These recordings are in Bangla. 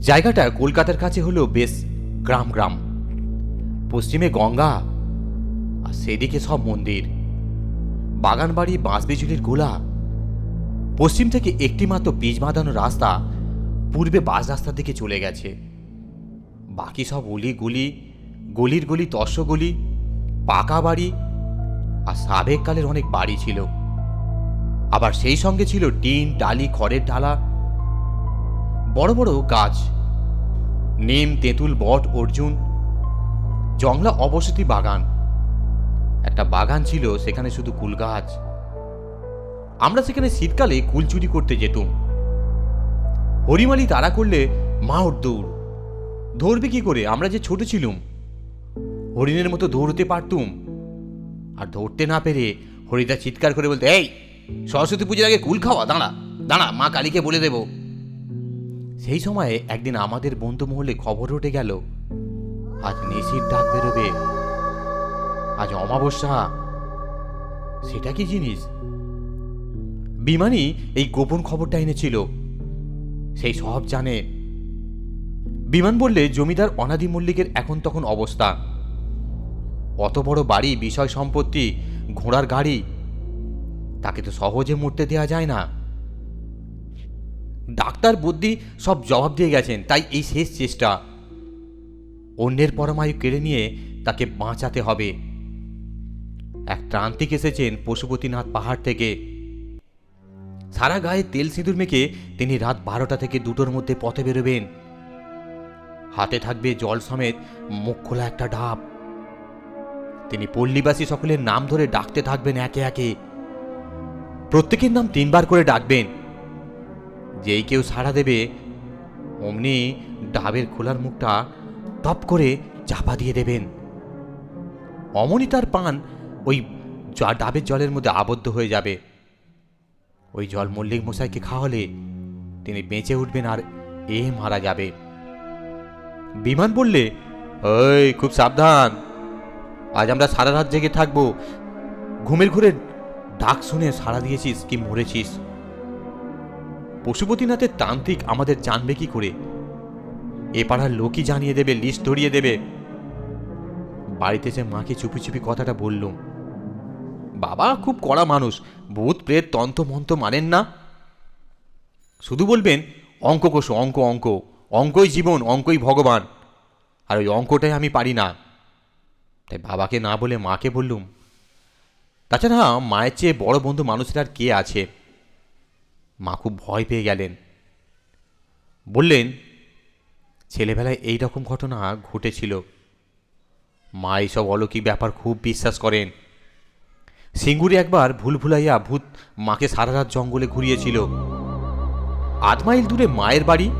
জায়গাটা কলকাতার কাছে হলো বেশ গ্রাম গ্রাম। পশ্চিমে গঙ্গা, আর সেদিকে সব মন্দির। বাগান বাড়ি বাঁশ বিজুলির গোলা। পশ্চিম থেকে একটি মাত্র পিচ বাঁধানো রাস্তা পূর্বে বাস রাস্তার দিকে চলে গেছে। বাকি সব অলি গলি গলির গলি গলি পাকা বাড়ি, আর সাবেক কালের অনেক বাড়ি ছিল। আবার সেই সঙ্গে ছিল টিন টালি খড়ের ডালা বড় বড় গাছ, নিম, তেঁতুল, বট, অর্জুন, জংলা অবসতি বাগান। একটা বাগান ছিল, সেখানে শুধু কুল গাছ। আমরা সেখানে শীতকালে কুল চুরি করতে যেতুম। হরিমালি তাড়া করলে, মা ওর দৌড়। ধরবে কি করে? আমরা যে ছোট ছিলুম, হরিণের মতো দৌড়তে পারতুম। আর ধরতে না পেরে হরিদা চিৎকার করে বলতে, এই, সরস্বতী পুজোর আগে কুল খাওয়া, দাঁড়া দাঁড়া, মা কালীকে বলে দেব। সেই সময়ে একদিন আমাদের বন্ধু মহলে খবর উঠে গেল, আজ নিশির ডাক বেরোবে। আজ অমাবস্যা। সেটা কি জিনিস? বিমানি এই গোপন খবরটা এনেছিল। সেই সব জানে। বিমান বললে, জমিদার অনাদি মল্লিকের এখন তখন অবস্থা। অত বড় বাড়ি, বিষয় সম্পত্তি, ঘোড়ার গাড়ি, তাকে তো সহজে মরতে দেওয়া যায় না। ডাক্তার বুদ্ধি সব জবাব দিয়ে গেছেন, তাই এই শেষ চেষ্টা। অন্যের পরমায়ু কেড়ে নিয়ে তাকে বাঁচাতে হবে। এক ত্রান্তিক এসেছেন পশুপতিনাথ পাহাড় থেকে। সারা গায়ে তেল সিঁদুর মেখে তিনি রাত বারোটা থেকে দুটোর মধ্যে পথে বেরোবেন। হাতে থাকবে জল সমেত মুখ খোলা একটা ডাব। তিনি পল্লীবাসী সকলের নাম ধরে ডাকতে থাকবেন একে একে। প্রত্যেকের নাম তিনবার করে ডাকবেন। যেই কেউ সাড়া দেবে, অমনি ডাবের খোলার মুখটা টপ করে চাপা দিয়ে দেবেন। অমনি তার পান ওই ডাবের জলের মধ্যে আবদ্ধ হয়ে যাবে। ওই জল মল্লিক মশাইকে খাওয়ালে তিনি বেঁচে উঠবেন আর এ মারা যাবে। বিমান বললে, ওই, খুব সাবধান। আজ আমরা সারা রাত জেগে থাকব। ঘুমের ঘুরে ডাক শুনে সাড়া দিয়েছিস কি মরেছিস? পশুপতিনাথের তান্ত্রিক আমাদের জানবে কি করে? এ পাড়ার লোকই জানিয়ে দেবে, লিস্ট ধরিয়ে দেবে। বাড়িতে যে মাকে চুপি চুপি কথাটা বললুম। বাবা খুব কড়া মানুষ, ভূত, প্রেত, তন্ত্র, মন্ত্র মানেন না। শুধু বলবেন, অঙ্ক কোষো, অঙ্ক অঙ্ক। অঙ্কই জীবন, অঙ্কই ভগবান। আর ওই অঙ্কটাই আমি পারি না। তাই বাবাকে না বলে মাকে বললুম, তাছাড়া মায়ের চেয়ে বড় বন্ধু মানুষের আর কে আছে? মা খুব ভয় পেয়ে গেলেন। বললেন, ছেলেবেলায় এই রকম ঘটনা ঘটেছিল। মা এইসব অলৌকিক ব্যাপার খুব বিশ্বাস করেন। সিঙ্গুরে একবার ভুল ভুলাইয়া ভূত মাকে সারা রাত জঙ্গলে ঘুরিয়েছিল। আধ মাইল দূরে মায়ের বাড়ি।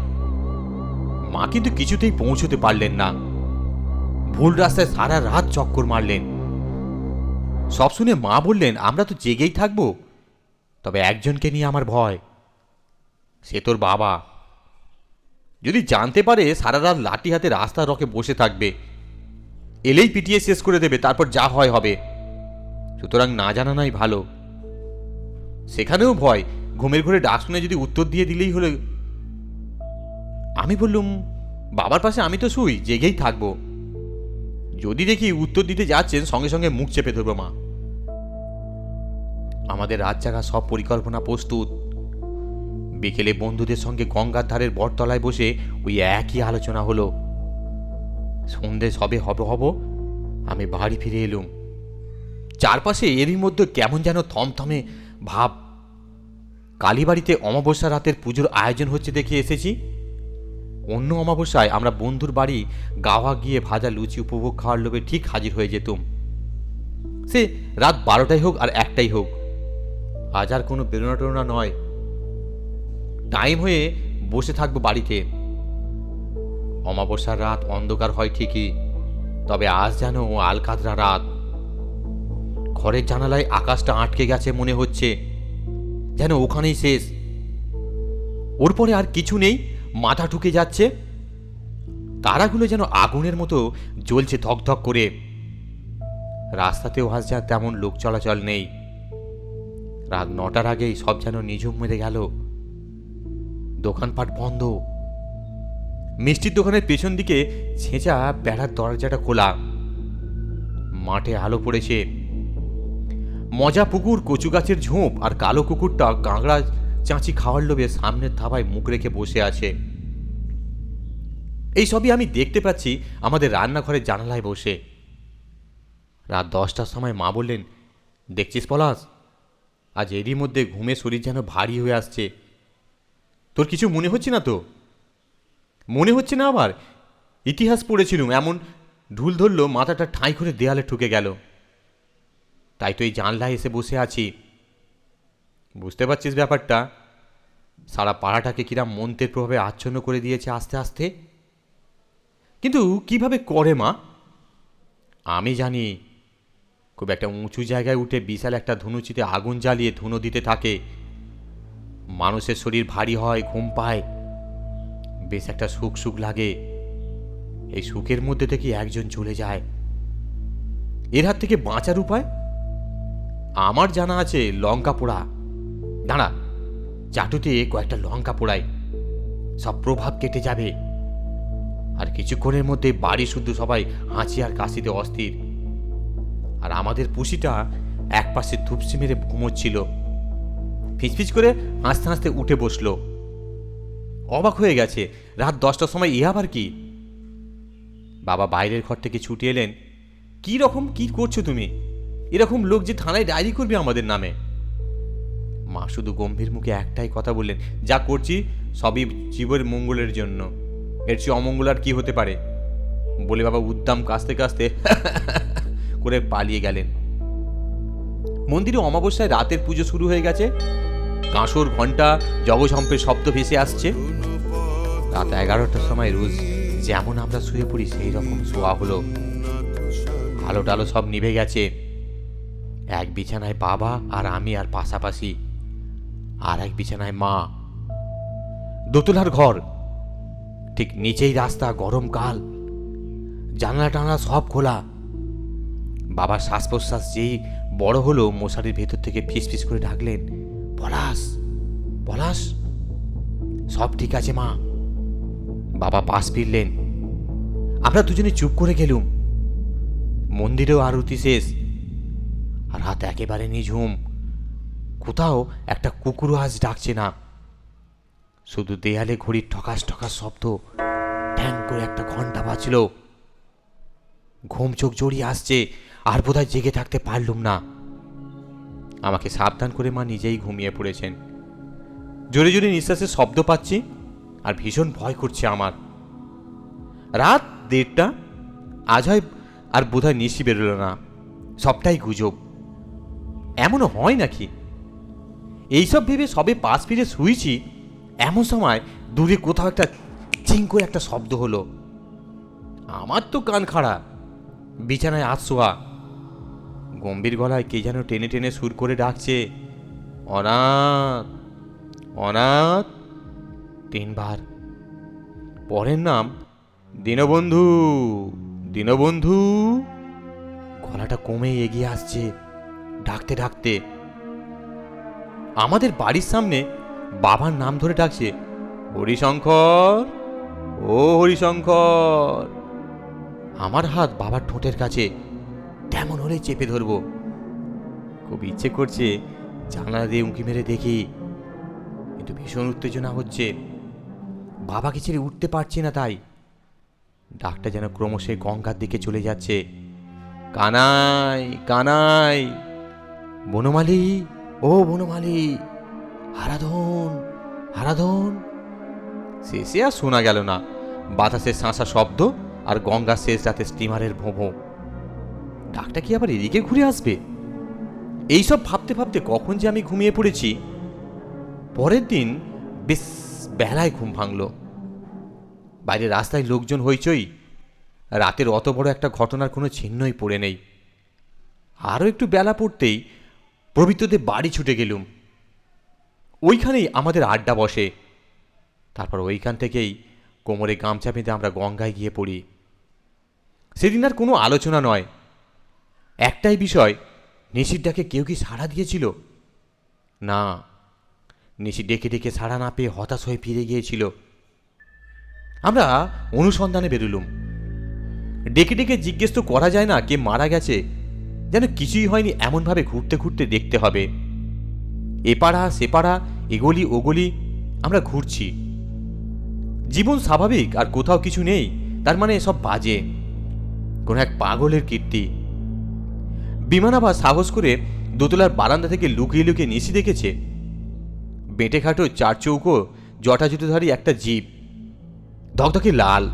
মা কিন্তু কিছুতেই পৌঁছতে পারলেন না। ভুল রাস্তায় সারা রাত চক্কর মারলেন। সব শুনে মা বললেন, আমরা তো জেগেই থাকব। তবে একজনকে নিয়ে আমার ভয়। সে তোর বাবা। যদি জানতে পারে, সারা রাত লাঠি হাতে রাস্তার রকে বসে থাকবে। এলেই পিটিয়ে শেষ করে দেবে, তারপর যা হয় হবে। সুতরাং না জানা নাই ভালো। সেখানেও ভয়, ঘুমের ঘরে ডাক শুনে যদি উত্তর দিয়ে দিলেই হলে। আমি বললুম, বাবার পাশে আমি তো শুই, জেগেই থাকব। যদি দেখি উত্তর দিতে যাচ্ছেন, সঙ্গে সঙ্গে মুখ চেপে ধরবো মা। আমাদের রাত জাগা সব পরিকল্পনা প্রস্তুত। বিকেলে বন্ধুদের সঙ্গে গঙ্গার ধারের বটতলায় বসে ওই একই আলোচনা হলো। সন্ধে সবে হবে হব, আমি বাড়ি ফিরে এলুম। চারপাশে এরই মধ্যে কেমন যেন থমথমে ভাব। কালীবাড়িতে অমাবস্যা রাতের পুজোর আয়োজন হচ্ছে দেখে এসেছি। অন্য অমাবস্যায় আমরা বন্ধুর বাড়ি গাওয়া গিয়ে ভাজা লুচি উপভোগ খাওয়ার লোভে ঠিক হাজির হয়ে যেতুম। সে রাত বারোটাই হোক আর একটাই হোক। আজ আর কোনো বেরোনা টেরোনা নয়। টাইম হয়ে বসে থাকব বাড়িতে। অমাবস্যার রাত অন্ধকার হয় ঠিকই, তবে আজ যেন আলকাতরা রাত। ঘরের জানালায় আকাশটা আটকে গেছে মনে হচ্ছে, যেন ওখানেই শেষ। ওর পরে আর কিছু নেই, মাথা ঢুকে যাচ্ছে। তারাগুলো যেন আগুনের মতো জ্বলছে ধকধক করে। রাস্তাতেও আজ যা তেমন লোক চলাচল নেই। রাত নটার আগেই সব যেন নিঝুম মেরে গেল। দোকানপাট বন্ধ। মিষ্টির দোকানের পেছন দিকে ছেঁচা বেড়ার দরজাটা খোলা। মাঠে আলো পড়েছে। মজা পুকুর, কচু গাছের ঝোঁপ আর কালো কুকুরটা কাঁকড়া চাঁচি খাওয়ার লোভে সামনের থাবায় মুখ রেখে বসে আছে। এই সবই আমি দেখতে পাচ্ছি আমাদের রান্নাঘরের জানালায় বসে। রাত দশটার সময় মা বললেন, দেখছিস পলাশ? আজ এরই মধ্যে ঘুমে শরীর যেন ভারী হয়ে আসছে। তোর কিছু মনে হচ্ছে না তো? মনে হচ্ছে না আবার? ইতিহাস পড়েছিলুম, এমন ঢুল ধরলো, মাথাটা ঠাঁই করে দেয়ালে ঠুকে গেল। তাই তো এই জানলায় এসে বসে আছি। বুঝতে পারছিস ব্যাপারটা? সারা পাড়াটাকে কিরাম মন্ত্রের প্রভাবে আচ্ছন্ন করে দিয়েছে আস্তে আস্তে। কিন্তু কীভাবে করে, মা? আমি জানি, খুব একটা উঁচু জায়গায় উঠে বিশাল একটা ধনুচিতে আগুন জ্বালিয়ে ধুনো দিতে থাকে। মানুষের শরীর ভারী হয়, ঘুম পায়। বেশ একটা সুখ সুখ লাগে। এই সুখের মধ্যে থেকে একজন চলে যায়। এর হাত থেকে বাঁচার উপায়? আমার জানা আছে লঙ্কা পোড়া। দাঁড়া, চাটুতে কয়েকটা লঙ্কা পোড়াই। সব প্রভাব কেটে যাবে। আর কিছুক্ষণের মধ্যে বাড়ি শুদ্ধ সবাই হাঁচি আর কাশিতে অস্থির। আর আমাদের পুষিটা এক পাশে ধূপসি মেরে ঘুমোচ্ছিল। ফিচফিচ করে হাসতে হাসতে উঠে বসল। অবাক হয়ে গেছে, রাত দশটার সময় এ আবার কি? বাবা বাইরের ঘর থেকে ছুটে এলেন। কি রকম, কি করছ তুমি? এরকম লোক যে থানায় ডায়েরি করবে আমাদের নামে। মা শুধু গম্ভীর মুখে একটাই কথা বললেন, যা করছি সবই জীবের মঙ্গলের জন্য। এর চেয়ে অমঙ্গল আর কি হতে পারে? বলে বাবা উদ্দাম কাঁচতে কাঁচতে করে পালিয়ে গেলেন। মন্দিরে অমাবস্যায় রাতের পুজো শুরু হয়ে গেছে। কাঁসর ঘণ্টা জগঝম্পের শব্দ ভেসে আসছে। রাত এগারোটার সময় রোজ যেমন আমরা শুয়ে পড়ি সেই রকম শোয়া হলো। আলো টালো সব নিভে গেছে। এক বিছানায় বাবা আর আমি আর পাশাপাশি, আর এক বিছানায় মা। দোতলার ঘর, ঠিক নিচেই রাস্তা গরমকাল জানলা টানলা সব খোলা। বাবার শ্বাস প্রশ্বাস যেই বড় হলো, মশারির ভেতর থেকে ফিস ফিস করে ডাকলেন পলাশ পলাশ? সব ঠিক আছে, মা। বাবা পাশ ফিরলেন। আমরা দুজনে চুপ করে গেলুম। মন্দিরেও আরতি শেষ। আর রাত একেবারে নিঝুম। কোথাও একটা কুকুরও আজ ডাকছে না। শুধু দেয়ালে ঘড়ির ঠকাস ঠকাস শব্দ। ট্যাং করে একটা ঘণ্টা বাজল। ঘুম চোখ জড়িয়ে আসছে। আর বোধহয় জেগে থাকতে পারলুম না। আমাকে সাবধান করে মা নিজেই ঘুমিয়ে পড়েছেন। জোরে জোরে নিঃশ্বাসের শব্দ পাচ্ছি আর ভীষণ ভয় করছে আমার। রাত দেড়টা, আজ হয় আর বোধহয় নিশি বেরোলো না। সবটাই গুজব। এমনও হয় নাকি? এইসব ভেবে সবে পাশ ফিরে শুয়েছি এমন সময় দূরে কোথাও একটা চিং করে একটা শব্দ হলো। আমার তো কান খাড়া। বিছানায় আতশোয়া গম্ভীর গলায় কে যেন টেনে টেনে সুর করে ডাকছে, অনাথ অনাথ! তিনবার। পরের নাম, দীনবন্ধু দীনবন্ধু! গলাটা কমে এগিয়ে আসছে, ডাকতে ডাকতে। আমাদের বাড়ির সামনে বাবার নাম ধরে ডাকছে, হরিশঙ্কর, ও হরিশঙ্কর! আমার হাত বাবার ঠোঁটের কাছে তেমন হলে চেপে ধরবো। খুব ইচ্ছে করছে জানলা দিয়ে উঁকি মেরে দেখি, কিন্তু ভীষণ উত্তেজনা হচ্ছে। বাবাকে ছেড়ে উঠতে পারছি না তাই। ডাকটা যেন ক্রমশ গঙ্গার দিকে চলে যাচ্ছে। কানাই কানাই। বনমালী, ও বনমালী, হারাধন হারাধন। শেষে আর শোনা গেল না। বাতাসের শাঁসা শব্দ আর গঙ্গার শেষ রাতে স্টিমারের ভোঁভো ডাকটা কি আবার এদিকে ঘুরে আসবে? এইসব ভাবতে ভাবতে কখন যে আমি ঘুমিয়ে পড়েছি। পরের দিন বেশ বেলায় ঘুম ভাঙল। বাইরে রাস্তায় লোকজন হইচই। রাতের অত বড় একটা ঘটনার কোনো চিহ্নই পড়ে নেই। আরও একটু বেলা পড়তেই প্রবৃত্তদের বাড়ি ছুটে গেলুম। ওইখানেই আমাদের আড্ডা বসে। তারপর ওইখান থেকেই কোমরে গামছা বেঁধে আমরা গঙ্গায় গিয়ে পড়ি। সেদিন আর কোনো আলোচনা নয়। একটাই বিষয় নিশির ডাকে কেউ কি সাড়া দিয়েছিল? না নিশি ডেকে ডেকে সাড়া না পেয়ে হতাশ হয়ে ফিরে গিয়েছিল। আমরা অনুসন্ধানে বেরুলুম। ডেকে ডেকে জিজ্ঞেস তো করা যায় না কে মারা গেছে, যেন কিছুই হয়নি এমনভাবে ঘুরতে ঘুরতে দেখতে হবে। এপাড়া সেপাড়া এগলি ওগলি আমরা ঘুরছি। জীবন স্বাভাবিক আর কোথাও কিছু নেই, তার মানে সব বাজে। কোনো এক পাগলের কীর্তি। বিমানাবা সাহস করে দোতলার বারান্দা থেকে লুকিয়ে লুকিয়ে নিশি দেখেছে। বেঁটে খাটো চার চৌকো জটা জুতোধারী একটা জিপ। ধকধকে লাল।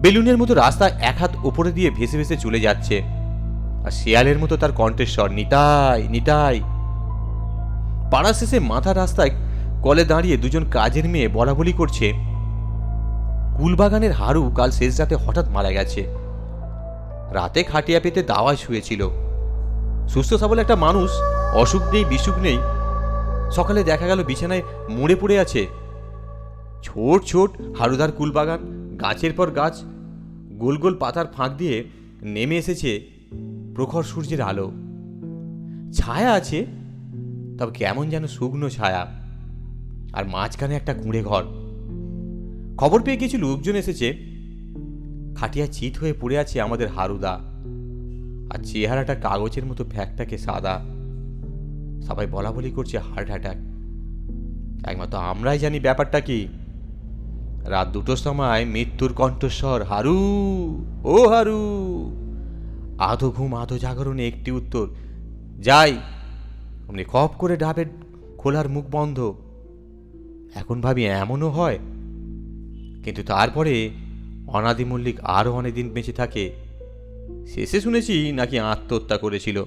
বেলুনের মতো রাস্তা এক হাত ওপরে দিয়ে ভেসে ভেসে চলে যাচ্ছে। আর শেয়ালের মতো তার কণ্ঠস্বর, নিতাই নিতাই। পাড়া শেষে মাথা রাস্তায় কলে দাঁড়িয়ে দুজন কাজের মেয়ে বলা বলি করছে। কুলবাগানের হারু কাল শেষ রাতে হঠাৎ মারা গেছে। রাতে খাটিয়া পেতে দাওয়ায় শুয়েছিল। সুস্থ সবল একটা মানুষ, অসুখ নেই, বিসুখ নেই। সকালে দেখা গেল বিছানায় মুড়ে পড়ে আছে। ছোট ছোট হারুদার কুলবাগান, গাছের পর গাছ, গোল গোল পাতার ফাঁক দিয়ে নেমে এসেছে প্রখর সূর্যের আলো। ছায়া আছে, তবে কেমন যেন শুকনো ছায়া। আর মাঝখানে একটা কুঁড়ে ঘর। খবর পেয়ে কিছু লোকজন এসেছে। খাটিয়া চিত হয়ে পড়ে আছে আমাদের হারুদা। আর চেহারাটা কাগজের মতো ফ্যাকটাকে সাদা। সবাই বলা বলি করছে হার্ট অ্যাটাক। একমাত্র আমরাই জানি ব্যাপারটা কি। রাত দুটোর সময় মৃত্যুর কণ্ঠস্বর, হারু, ও হারু। আধো ঘুম, আধো জাগরণে একটি উত্তর, যাই, অমনি খপ করে ডাবের খোলার মুখ বন্ধ। এখন ভাবি এমনও হয়, কিন্তু তারপরে অনাদি মল্লিক আরও অনেকদিন বেঁচে থাকে। শেষে শুনেছি নাকি আত্মহত্যা করেছিল।